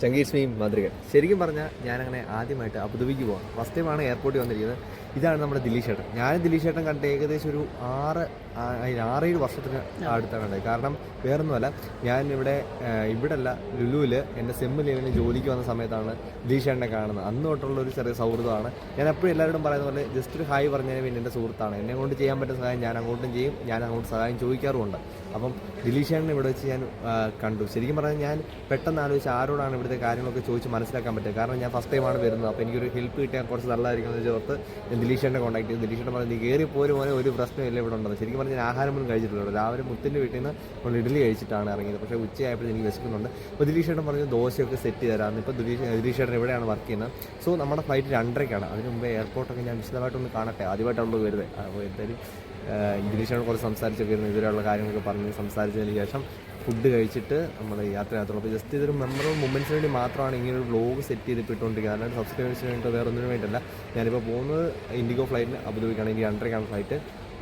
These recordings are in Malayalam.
ചങ്കീസ് മീം മാതൃകൻ ശരിക്കും പറഞ്ഞാൽ ഞാനങ്ങനെ ആദ്യമായിട്ട് അബുദാബിക്ക് പോകാം ഫസ്റ്റ് ടൈമാണ് എയർപോർട്ടിൽ വന്നിരിക്കുന്നത്. ഇതാണ് നമ്മുടെ ദിലീഷ് ഏട്ടൻ. ഞാൻ ദിലീഷ് ഏട്ടൻ കണ്ട് ഏകദേശം ഒരു ആറ് ആറേഴ് വർഷത്തിന് അടുത്താണ് ഉണ്ടായത്. കാരണം വേറൊന്നുമല്ല ഞാൻ ഇവിടെ ഇവിടെ അല്ല ലുലുവിൽ എന്റെ സെമ്മ് ലീവിന് ജോലിക്ക് വന്ന സമയത്താണ് ദിലീഷ് കാണുന്നത്. അന്ന് തൊട്ടുള്ള ഒരു ചെറിയ സൗഹൃദമാണ്. ഞാൻ എപ്പോഴും എല്ലാവരോടും പറയുന്ന പോലെ ജസ്റ്റ് ഒരു ഹായ് പറഞ്ഞതിന് വേണ്ടി എന്റെ സുഹൃത്താണ്. എന്നെ കൊണ്ട് ചെയ്യാൻ പറ്റുന്ന സഹായം ഞാൻ അങ്ങോട്ടും ചെയ്യും ഞാൻ അങ്ങോട്ട് സഹായം ചോദിക്കാറുമുണ്ട്. അപ്പം ദിലീഷ് ഇവിടെ വെച്ച് ഞാൻ കണ്ടു. ശരിക്കും പറഞ്ഞാൽ ഞാൻ പെട്ടെന്ന് ആലോചിച്ച് ആരോടാണ് ഇവിടുത്തെ കാര്യങ്ങളൊക്കെ ചോദിച്ച് മനസ്സിലാക്കാൻ പറ്റുക. കാരണം ഞാൻ ഫസ്റ്റ് ടൈമാണ് വരുന്നത്. അപ്പോൾ എനിക്കൊരു ഹെൽപ്പ് കിട്ടിയാൽ കുറച്ച് നല്ലതായിരിക്കും എന്ന് ചോർത്ത് ഞാൻ കോൺടാക്ട് ചെയ്തു. ദിലീഷ് ചേട്ടൻ പറഞ്ഞു നീ കയറി പോലും പോലെ ഒരു പ്രശ്നമില്ല ഇവിടെ ഉണ്ടെന്ന്. ശരിക്കും പറഞ്ഞാൽ ഞാൻ ആഹാരം ഒന്നും കഴിച്ചിട്ടില്ല രാവിലെ മുത്തിന്റെ വീട്ടിൽ നിന്ന് നമ്മൾ ഇഡ്ഡലി കഴിച്ചിട്ടാണ് ഇറങ്ങിയത്. പക്ഷേ ഉച്ചയായപ്പോൾ എനിക്ക് വിശക്കുന്നുണ്ട്. അപ്പോൾ ദിലീഷ് ചേട്ടൻ പറഞ്ഞു ദോശയൊക്കെ സെറ്റ് ചെയ്ത് തരാമെന്ന് ഇപ്പോൾ ദിലീഷ് ദിലീഷ് ചേട്ടൻ ഇവിടെയാണ് വർക്ക് ചെയ്യുന്നത്. സോ നമ്മുടെ ഫ്ലൈറ്റ് രണ്ടരയ്ക്കാണ്. അതിന് മുമ്പേ എയർപോർട്ടൊക്കെ ഞാൻ വിശദമായിട്ടൊന്ന് കാണട്ടെ. ആദ്യമായിട്ടാണല്ലോ വരുന്നത്. അപ്പോൾ എന്തായാലും ഇംഗ്ലീഷാണ് കുറച്ച് സംസാരിച്ചൊക്കെ ഇരുന്നു ഇതുവരെയുള്ള കാര്യങ്ങളൊക്കെ പറഞ്ഞ് സംസാരിച്ചതിന് ശേഷം ഫുഡ് കഴിച്ചിട്ട് നമ്മൾ യാത്ര യാത്ര അപ്പോൾ ജസ്റ്റ് ഇതൊരു മെമ്മറബിൾ മൊമെന്റ്സിന് വേണ്ടി മാത്രമാണ് ഇങ്ങനെ ഒരു വ്ലോഗ് സെറ്റ് ചെയ്ത് ഇട്ടുകൊണ്ടിരിക്കുന്നത് അല്ലാണ്ട് സബ്സ്ക്രൈബേഴ്സിന് വേണ്ടിയിട്ട് വേറെ ഒന്നിനു വേണ്ടിയിട്ടല്ല. ഞാനിപ്പോൾ പോകുന്നത് ഇൻഡിഗോ ഫ്ലൈറ്റിന് അബുദാബിക്കാണ്. എനിക്ക് രണ്ടരയ്ക്കാണ് ഫ്ലൈറ്റ്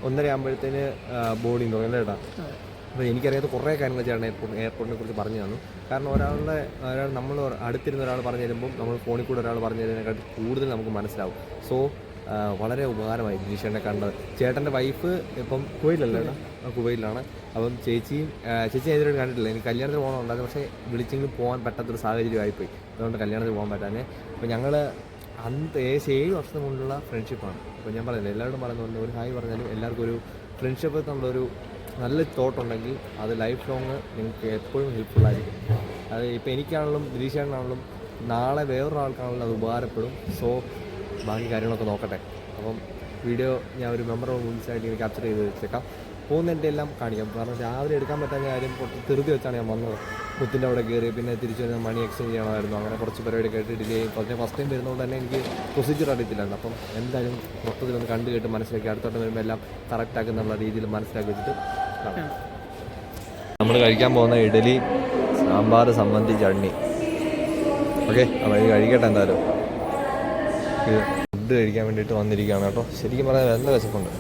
ഒന്നര ആകുമ്പോഴത്തേന് ബോർഡിങ് തുടങ്ങി അല്ലേ ഏട്ടാ? അപ്പോൾ എനിക്കറിയാത്ത കുറേ കാര്യങ്ങൾ ചേട്ടൻ എയർപോർട്ട് എയർപോർട്ടിനെ കുറിച്ച് പറഞ്ഞു തന്നു. കാരണം ഒരാളുടെ ഒരാൾ നമ്മൾ അടുത്തിരുന്ന ഒരാൾ പറഞ്ഞു തരുമ്പോൾ നമ്മൾ ഫോണിൽ കൂടെ ഒരാൾ പറഞ്ഞു തരുന്നതിനെക്കാട്ടി കൂടുതൽ നമുക്ക് മനസ്സിലാവും. സോ വളരെ ഉപകാരമായി ദിനീഷേനെ കണ്ടത്. ചേട്ടന്റെ വൈഫ് ഇപ്പം കുവൈറ്റിലല്ലേ കുവൈറ്റിലാണ്. അപ്പം ചേച്ചിയും ചേച്ചി ഇതുവരെ കണ്ടിട്ടില്ല. എനിക്ക് കല്യാണത്തിന് പോകണമുണ്ടായിരുന്നു പക്ഷേ വിളിച്ചെങ്കിലും പോകാൻ പറ്റാത്തൊരു സാഹചര്യമായിപ്പോയി. അതുകൊണ്ട് കല്യാണത്തിന് പോകാൻ പറ്റാനേ അപ്പോൾ ഞങ്ങൾ അന്ന് ഏകദേശം ഏഴ് വർഷത്തിന് മുന്നിലുള്ള ഫ്രണ്ട്ഷിപ്പാണ് അപ്പോൾ ഞാൻ പറയുന്നത് എല്ലാവരോടും പറയുന്നുണ്ട് ഒരു ഹായ് പറഞ്ഞാലും എല്ലാവർക്കും ഒരു ഫ്രണ്ട്ഷിപ്പ് നമ്മളൊരു നല്ല തോട്ട് ഉണ്ടെങ്കിൽ അത് ലൈഫ് ലോങ് നിങ്ങൾക്ക് എപ്പോഴും ഹെൽപ്ഫുൾ ആയിരിക്കും. അത് ഇപ്പോൾ എനിക്കാണെങ്കിലും ദിലീഷാണെങ്കിലും നാളെ വേറൊരാൾക്കാണെങ്കിലും അത് ഉപകാരപ്പെടും. സോ ബാക്കി കാര്യങ്ങളൊക്കെ നോക്കട്ടെ. അപ്പം വീഡിയോ ഞാൻ ഒരു മെമ്മറബിൾ മുൻസായിട്ട് ഇങ്ങനെ ക്യാപ്ചർ ചെയ്ത് വെച്ചേക്കാം. പോകുന്നതിന്റെ എല്ലാം കാണിക്കാം. കാരണം രാവിലെ എടുക്കാൻ പറ്റാത്ത കാര്യം ധൃതി വെച്ചാണ് ഞാൻ വന്നത്. മുത്തിന്റെ അവിടെ കയറി പിന്നെ തിരിച്ചു വരുന്ന മണി എക്സ്ചേഞ്ച് ചെയ്യണമായിരുന്നു. അങ്ങനെ കുറച്ച് പരിപാടിയൊക്കെ ആയിട്ട് ഡിലേ ചെയ്യും കുറച്ച് ഫസ്റ്റ് ടൈം വരുന്നതുകൊണ്ട് തന്നെ എനിക്ക് പ്രൊസീജിയർ അറിയത്തില്ലായിരുന്നു. അപ്പം എന്തായാലും മൊത്തത്തിലൊന്ന് കണ്ടു കേട്ട് മനസ്സിലാക്കി അടുത്തോട്ട് വരുമ്പോൾ എല്ലാം കറക്റ്റ് ആക്കുന്നുള്ള രീതിയിൽ മനസ്സിലാക്കി വെച്ചിട്ട് നമ്മൾ കഴിക്കാൻ പോകുന്ന ഇഡലി സാമ്പാർ സംബന്ധി ചട്നി. ഓക്കെ അപ്പോൾ ഇത് കഴിക്കട്ടെ എന്തായാലും. ഫുഡ് കഴിക്കാൻ വേണ്ടിയിട്ട് വന്നിരിക്കുകയാണ് കേട്ടോ. ശരിക്കും പറഞ്ഞാൽ നല്ല വിശപ്പുണ്ട്.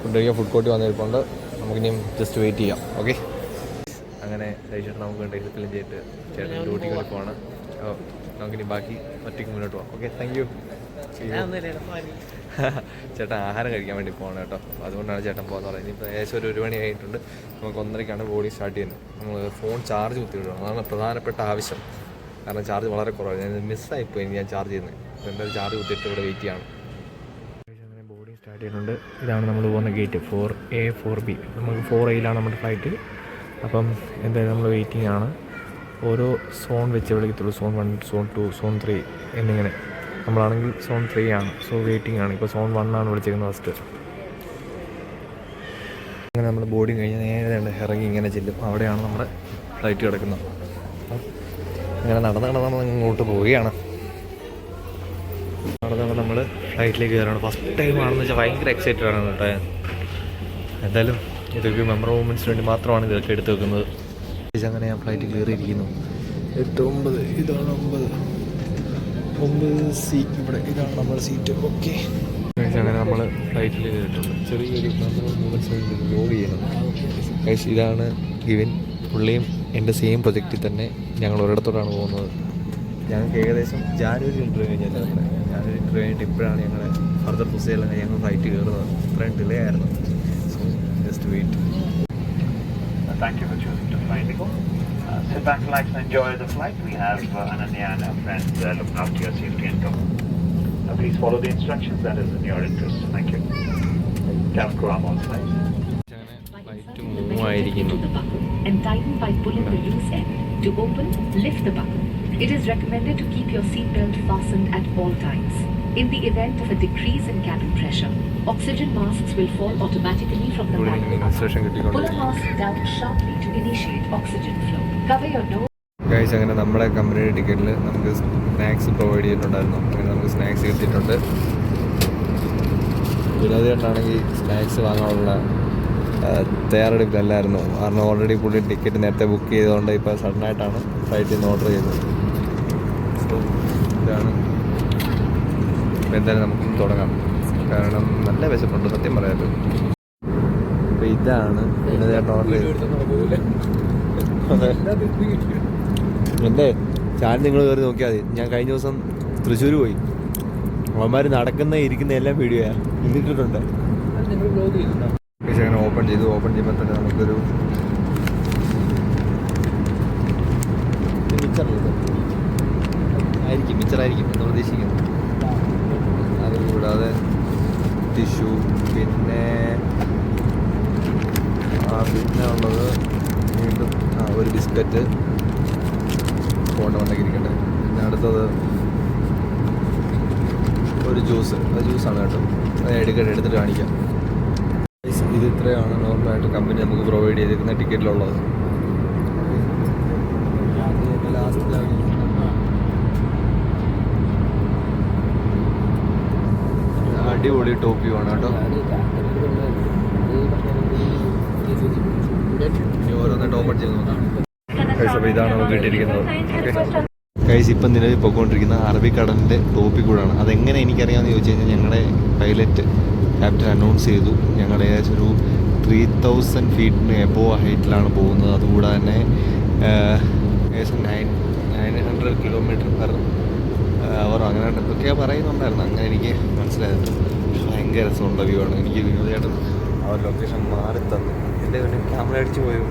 ഫുഡ് കഴിക്കാൻ ഫുഡ് കോർട്ടിൽ വന്നിരിപ്പുണ്ട് നമുക്കിനിയും ജസ്റ്റ് വെയിറ്റ് ചെയ്യാം. ഓക്കെ? അങ്ങനെ കഴിച്ചിട്ട് നമുക്ക് വേണ്ട ഫിലിം ചെയ്തിട്ട് ചേട്ടൻ ഡ്യൂട്ടിക്ക് വേണ്ടി പോവാണ്. അപ്പോൾ നമുക്കിനി ബാക്കി ഒറ്റയ്ക്ക് മുന്നോട്ട് പോകാം ഓക്കെ താങ്ക് യു ചേട്ടൻ ആഹാരം കഴിക്കാൻ വേണ്ടി പോകണം കേട്ടോ. അതുകൊണ്ടാണ് ചേട്ടൻ പോകുന്നത് പറയുന്നത്. ഇനിയിപ്പോൾ ഏകദേശം ഒരു ഒരു മണി ആയിട്ടുണ്ട്. നമുക്ക് ഒന്നരയ്ക്കാണ് ബോഡി സ്റ്റാർട്ട് ചെയ്യുന്നത്. നമ്മൾ ഫോൺ ചാർജ് കുത്തിയിടണം അതാണ് പ്രധാനപ്പെട്ട ആവശ്യം. കാരണം ചാർജ് വളരെ കുറവാണ്. ഞാൻ മിസ്സായിപ്പോയി ഞാൻ ചാർജ് ചെയ്യുന്നത്. എന്റെ എന്തായാലും ചാർജ് കുത്തിയിട്ട് ഇവിടെ വെയിറ്റ് ചെയ്യണം. അങ്ങനെ ബോർഡിങ് സ്റ്റാർട്ട് ചെയ്യുന്നുണ്ട്. ഇതാണ് നമ്മൾ പോകുന്ന gate four A four B നമുക്ക് ഫോർ എയിലാണ് നമ്മുടെ ഫ്ലൈറ്റ് അപ്പം എന്തായാലും നമ്മൾ വെയിറ്റിംഗ് ആണ്. ഓരോ സോൺ വെച്ച് വിളിക്കത്തുള്ളൂ. Zone one zone two zone three എന്നിങ്ങനെ. നമ്മളാണെങ്കിൽ സോൺ ത്രീ ആണ്. സോ വെയിറ്റിംഗ് ആണ്. ഇപ്പോൾ സോൺ വൺ ആണ് വിളിച്ചിരിക്കുന്നത് ഫസ്റ്റ് അങ്ങനെ നമ്മൾ ബോർഡിങ് കഴിഞ്ഞാൽ നേരെ ഇറങ്ങി ഇങ്ങനെ ചെല്ലും. അവിടെയാണ് നമ്മുടെ ഫ്ലൈറ്റ് കിടക്കുന്നത്. ഇങ്ങനെ നടന്ന് നടന്ന് നമ്മൾ ഇങ്ങോട്ട് പോവുകയാണ്. നടന്ന് നമ്മൾ ഫ്ലൈറ്റിലേക്ക് കയറാണ് ഫസ്റ്റ് ടൈം ആണെന്ന് വെച്ചാൽ ഭയങ്കര എക്സൈറ്റഡ് ആണ് കേട്ടോ. എന്തായാലും ഇതൊക്കെ മെമ്മറബിൾ മൂമെന്റ്സിന് വേണ്ടി മാത്രമാണ് ഇതൊക്കെ എടുത്ത് വെക്കുന്നത്. അങ്ങനെ ഞാൻ ഫ്ലൈറ്റ് കയറിയിരിക്കുന്നു. എട്ട് ഒമ്പത് ഇതാണ് ഒമ്പത്. ഒമ്പത് സീറ്റ് ഇവിടെ ഇതാണ് നമ്മുടെ സീറ്റ് ഓക്കെ അങ്ങനെ നമ്മൾ ഫ്ലൈറ്റിൽ കയറിയിട്ടുണ്ട്. ചെറിയൊരു മെമ്മറബിൾ മൂമെന്റ്സ് വേണ്ടി വ്ലോഗ് ചെയ്യുന്നത് ഇതാണ് ഗിവിൻ. പുള്ളിയും എന്റെ സെയിം പ്രൊജക്റ്റിൽ തന്നെ ഞങ്ങൾ ഒരിടത്തോടാണ് പോകുന്നത്. ഞങ്ങൾക്ക് ഏകദേശം ജാനുവരി ഇന്റർവ്യൂ കഴിഞ്ഞാൽ നമ്മുടെ ജാനുവരി ഇന്റർവ്യൂ കഴിഞ്ഞിട്ട് ഇപ്പോഴാണ് ഞങ്ങൾ ഫർദർ പുസ്തകം ഞങ്ങൾ ഫ്ലൈറ്റ് കയറുന്നത്. ഇത്രയും ഡിലേ ആയിരുന്നു. Just wait Uh, Thank you for choosing to fly Indigo. Uh, sit back, relax, and enjoy the flight. We have uh, Ananya and her friends uh, looking after your safety and comfort. Uh, please follow the instructions that is in your interest. Thank you. Cabin crew arm on side. Flight move ആയിരിക്കുന്നു and tighten by pulling the loose end. To open, lift the button. It is recommended to keep your seatbelt fastened at all times. In the event of a decrease in cabin pressure, oxygen masks will fall automatically from the instruction Pull mask down sharply to initiate oxygen flow. Cover your nose. Guys അങ്ങനെ നമ്മുടെ കമ്പനിയുടെ ടിക്കറ്റിൽ നമുക്ക് സ്നാക്സ് പ്രൊവൈഡ് ചെയ്തിട്ടുണ്ടായിരുന്നു. അങ്ങനെ നമുക്ക് സ്നാക്സ് കിട്ടിയിട്ടുണ്ട്. വിനോദ് ചേട്ടനാണെങ്കിൽ സ്നാക്സ് വാങ്ങാനുള്ള തയ്യാറെടുപ്പിലല്ലായിരുന്നു. കാരണം ഓൾറെഡി പുള്ളി ടിക്കറ്റ് നേരത്തെ ബുക്ക് ചെയ്തുകൊണ്ട് ഇപ്പോൾ സഡനായിട്ടാണ് ഫ്ലൈറ്റിൽ നിന്ന് ഓർഡർ ചെയ്തത്. സോ ഇതാണ് അപ്പോൾ എന്തായാലും നമുക്ക് തുടങ്ങാം. കാരണം നല്ല വിശപ്പുണ്ട് സത്യം പറയാമല്ലോ അപ്പോൾ ഇതാണ് വിനോദ് ചേട്ടൻ ഓർഡർ ചെയ്തത് എന്റെ ചാനൽ നിങ്ങൾ കയറി നോക്കിയാൽ മതി. ഞാൻ കഴിഞ്ഞ ദിവസം തൃശ്ശൂർ പോയി. അവന്മാർ നടക്കുന്ന ഇരിക്കുന്ന എല്ലാം വീഡിയോയാണ് ഇന്നിട്ടിട്ടുണ്ട് അങ്ങനെ ഓപ്പൺ ചെയ്തു. ഓപ്പൺ ചെയ്യുമ്പോൾ തന്നെ നമുക്കൊരു മിച്ചറുള്ളത് ആയിരിക്കും മിച്ചറായിരിക്കും എന്ന് പ്രതീക്ഷിക്കുന്നു. അതുകൂടാതെ ടിഷ്യൂ. പിന്നെ പിന്നെ ഉള്ളത് വീണ്ടും ഒരു ബിസ്ക്കറ്റ്. ഫോണിന്റെ മണ്ടയ്ക്ക് ഇരിക്കട്ടെ പിന്നെ അടുത്തത് ഒരു ജ്യൂസ്. ആ ജ്യൂസാണ് കേട്ടോ. എടുക്കട്ടെ എടുത്തിട്ട് കാണിക്കാം. ഇത് ഇത്രയാണ്. നോർമലായിട്ട് കമ്പനി നമുക്ക് പ്രൊവൈഡ് ചെയ്തിരിക്കുന്ന ടിക്കറ്റിലുള്ളത് അടിപൊളി ടോപ്പി വേണം ആണ് കേട്ടോ. നോക്കാം. അപ്പോൾ ഇതാണ് നമുക്ക് കിട്ടിയിരിക്കുന്നത്. ഓക്കെ കൈസ് ഇപ്പം നിലവിൽ പോയിക്കൊണ്ടിരിക്കുന്ന അറബിക്കടലിന്റെ ടോപ്പിൽ കൂടാണ്. അതെങ്ങനെ എനിക്കറിയാമെന്ന് ചോദിച്ചു കഴിഞ്ഞാൽ ഞങ്ങളുടെ പൈലറ്റ് ക്യാപ്റ്റൻ അനൗൺസ് ചെയ്തു. ഞങ്ങൾ ഏകദേശം ഒരു ത്രീ തൗസൻഡ് ഫീറ്റിന് എബോ ഹൈറ്റിലാണ് പോകുന്നത്. അതുകൂടാതെ തന്നെ ഏകദേശം nine nine hundred kilometre per hour അങ്ങനെ എന്തൊക്കെയാ പറയുന്നുണ്ടായിരുന്നു. അങ്ങനെ എനിക്ക് മനസ്സിലായത്. ഭയങ്കര രസമുള്ള വ്യൂ ആണ്. എനിക്ക് വിനോദേട്ടൻ ഒരു ലൊക്കേഷൻ മാറി തന്നു. എന്റെ പിന്നെ ക്യാമറ അടിച്ച് പോയോ.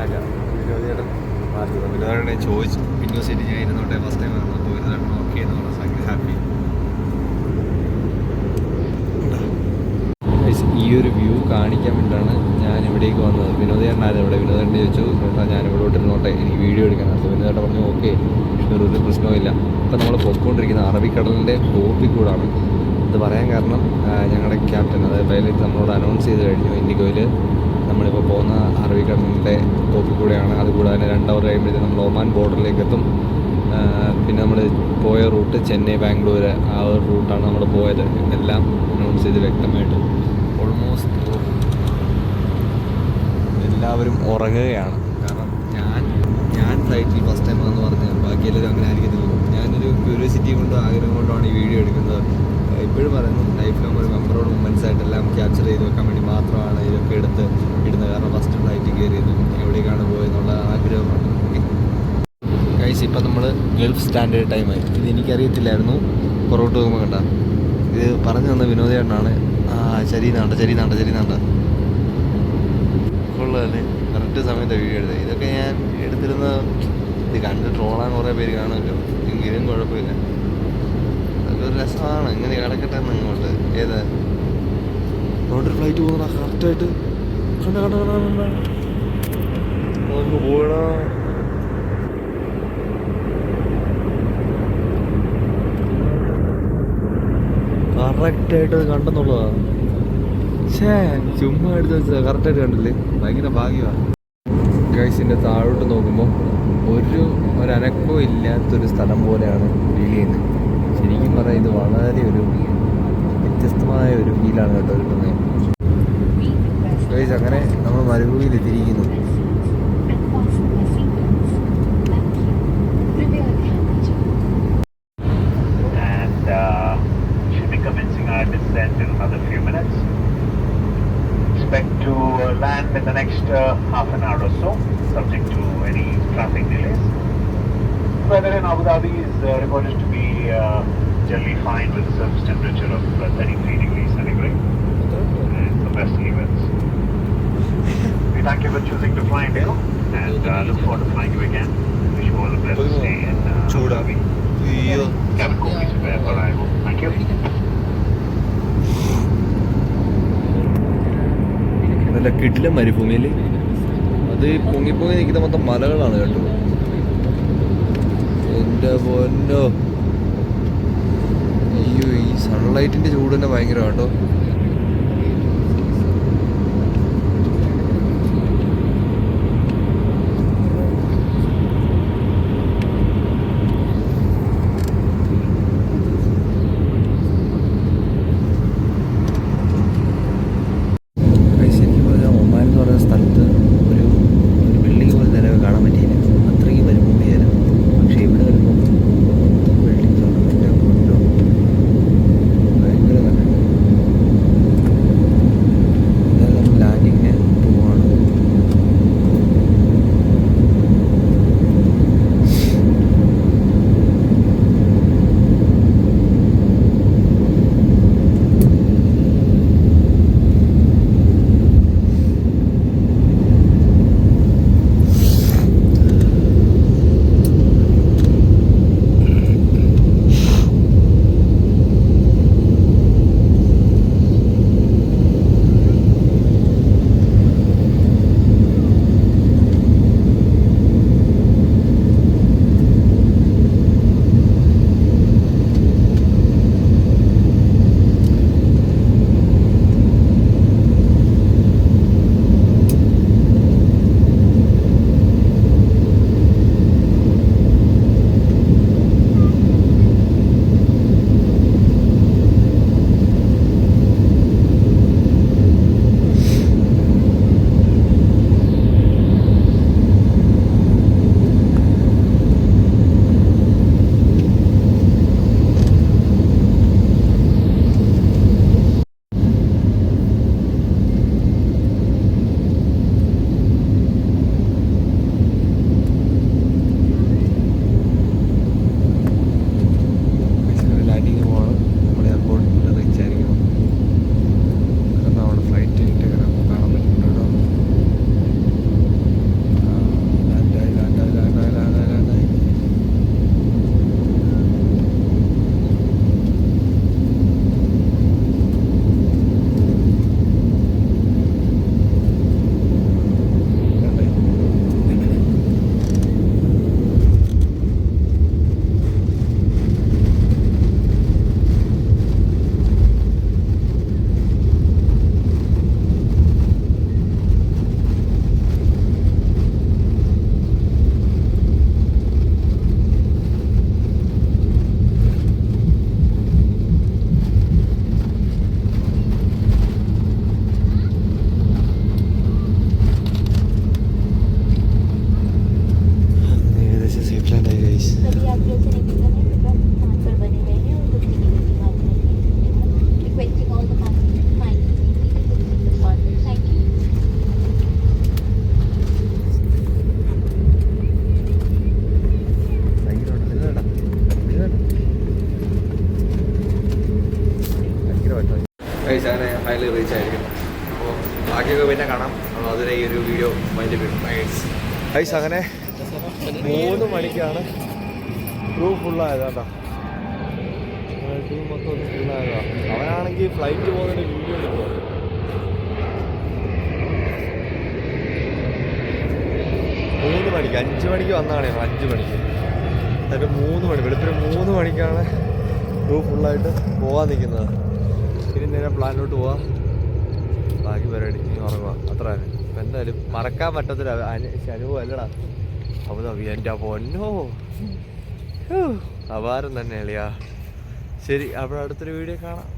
അല്ല വിനോദേട്ടൻ മാറി തന്നു. വിനോദേട്ടനെ ചോദിച്ചു. വിൻഡോ സീറ്റ് ഞാൻ ഇരുന്നോട്ടെ. ഫസ്റ്റ് ടൈം വന്നപ്പോൾ വിനോദേട്ടൻ ഓക്കെ എന്ന് പറഞ്ഞു. ഭയങ്കര ഹാപ്പി ഈ ഒരു വ്യൂ കാണിക്കാൻ വേണ്ടിയിട്ടാണ് ഞാൻ ഇവിടേക്ക് വന്നത്. വിനോദേട്ടനായിരുന്നു ഇവിടെ? വിനോദേട്ടൻ ചോദിച്ചു. ചേട്ടാ ഞാൻ ഇവിടെ ഇരുന്നോട്ടെ എനിക്ക് വീഡിയോ അപ്പോൾ വിനോദേട്ടൻ പറഞ്ഞു ഓക്കെ. ഒരു ഒരു പ്രശ്നവുമില്ല. ഇപ്പം നമ്മൾ പൊയ്ക്കൊണ്ടിരിക്കുന്ന അറബിക്കടലിന്റെ ടോപ്പിൽ കൂടാണ്. ഇത് പറയാൻ കാരണം ഞങ്ങളുടെ ക്യാപ്റ്റൻ അതായത് പൈലറ്റ് നമ്മളോട് അനൗൺസ് ചെയ്ത് കഴിഞ്ഞു. ഇൻഡിഗോയിൽ നമ്മളിപ്പോൾ പോകുന്ന അറബിക്കടലിന്റെ ടോപ്പിൽ കൂടെയാണ്. അതുകൂടാതെ രണ്ടവർ കഴിയുമ്പോഴത്തേക്കും നമ്മൾ ഒമാൻ ബോർഡറിലേക്ക് എത്തും പിന്നെ നമ്മൾ പോയ റൂട്ട് ചെന്നൈ ബാംഗ്ലൂർ ആ ഒരു റൂട്ടാണ് നമ്മൾ പോയത് എല്ലാം അനൗൺസ് ചെയ്ത് വ്യക്തമായിട്ട്. ഓൾമോസ്റ്റ് എല്ലാവരും ഉറങ്ങുകയാണ്. കാരണം ഞാൻ ഞാൻ ഫ്ലൈറ്റിൽ ഫസ്റ്റ് ടൈം ആണെന്ന് പറഞ്ഞാൽ ബാക്കി എല്ലാവരും അങ്ങനെ ആയിരിക്കത്തില്ല ഞാനൊരു ക്യൂരിയോസിറ്റി കൊണ്ടും ആഗ്രഹം കൊണ്ടാണ് ഈ വീഡിയോ എടുക്കുന്നത്. ഇപ്പോഴും പറയുന്നു ലൈഫ് ലോങ് ഒരു മെമ്മറോട് മൊമെന്റ്സ് ആയിട്ടെല്ലാം ക്യാപ്ചർ ചെയ്ത് വെക്കാൻ വേണ്ടി മാത്രമാണ് ഇതൊക്കെ എടുത്ത് ഇടുന്നത്. കാരണം ഫസ്റ്റ് ഫ്ലൈറ്റ് കയറിയതും എവിടേക്കാണ് പോയെന്നുള്ള ആഗ്രഹമാണ് കഴിച്ച് ഗൈസ് ഇപ്പം നമ്മൾ ഗൾഫ് സ്റ്റാൻഡേർഡ് ടൈമായി ഇത് എനിക്കറിയത്തില്ലായിരുന്നു. പുറകോട്ട് പോകുമ്പോൾ കണ്ട. ഇത് പറഞ്ഞു തന്ന വിനോദേട്ടനാണ് ആ ശരീനാണ്ട ശരീനാണ്ട ശരീനാണ്ട കൊള്ളാല്ലേ? കറക്റ്റ് സമയത്ത് വീഡിയോ എടുത്തത്. ഇതൊക്കെ ഞാൻ എടുത്തിരുന്ന ഇത് കണ്ട് ട്രോളാൻ കുറേ പേര് കാണുമല്ലോ. എങ്കിലും കുഴപ്പമില്ല. അതൊക്കെ ഒരു രസമാണ്. ഇങ്ങനെ കിടക്കട്ടെ ഇങ്ങോട്ട് ഏതാ? ഇങ്ങോട്ട് ഫ്ലൈറ്റ് പോകുന്ന കറക്റ്റായിട്ട് കണ്ട കണ്ട കണ്ട കണ്ട ഒന്ന് പോകണോ കറക്റ്റായിട്ട് അത് കണ്ടെന്നുള്ളതാണ്. ഛേ. ചുമ്മാ എടുത്ത് വെച്ചത്. കറക്റ്റായിട്ട് കണ്ടില്ലേ? ഭയങ്കര ഭാഗ്യമാണ് ഗൈസിന്റെ താഴോട്ട് നോക്കുമ്പോൾ ഒരു ഒരനക്കവും ഇല്ലാത്തൊരു സ്ഥലം പോലെയാണ് ഫീൽ ചെയ്യുന്നത്. ശരിക്കും പറയാം ഇത് വളരെ ഒരു വ്യത്യസ്തമായ ഒരു ഫീലാണ് കേട്ടോ കിട്ടുന്നത് ഗൈസ് അങ്ങനെ നമ്മൾ മരുഭൂമിയിൽ എത്തിയിരിക്കുന്നു and fasten your seatbelts. Thank you. Prepare the and uh, should be commencing our descent in another few minutes. Expect to uh, land in the next uh, half an hour or so, subject to any traffic delays. Weather in Abu Dhabi is uh, reported to be uh, generally fine with a surface temperature of uh, 33 degrees centigrade and the best events. We thank you for choosing to fly Indigo and uh, look forward to flying you again. Wish you all the best stay in uh, Abu. Dhabi. Cabin crew is prepared for arrival. Thank you. നല്ല കിട്ടില്ല മരുഭൂമിയിൽ അത് പൊങ്ങിപ്പൊങ്ങി പൊങ്ങി പൊങ്ങി നിൽക്കുന്ന മൊത്തം മലകളാണ് കേട്ടോ എന്റെ പൊന്നോ. അയ്യോ ഈ സൺലൈറ്റിന്റെ ചൂട് തന്നെ ഭയങ്കരമാണ് കേട്ടോ ഗൈസ് അങ്ങനെ മൂന്ന് മണിക്കാണ് ക്രൂ ഫുള്ളായത് കേട്ടോ ടീം മൊത്തം ഫുള്ളായതാ അവനാണെങ്കിൽ ഫ്ലൈറ്റ് പോകുന്നതിന് വീഡിയോ എടുക്കുക മൂന്ന് മണിക്ക് അഞ്ച് മണിക്ക് വന്നതാണ് ഞങ്ങൾ അഞ്ച് മണിക്ക്. എന്നിട്ട് മൂന്ന് മണി വെളുപ്പിന് മൂന്ന് മണിക്കാണ് ക്രൂ ഫുള്ളായിട്ട് പോകാൻ നിൽക്കുന്നത്. ഇനി നേരെ പ്ലാനിലോട്ട് പോവാം. ബാക്കി പരിപാടി ഇനി ഉറങ്ങുക അത്ര. തന്നെ എന്തായാലും മറക്കാൻ പറ്റത്തില്ല. അനുഭവം അല്ലടാ. അബുദാബി എന്റെ പൊന്നോ. അപാരം തന്നെ അളിയാ. ശരി അപ്പോൾ അടുത്തൊരു വീഡിയോ കാണാം.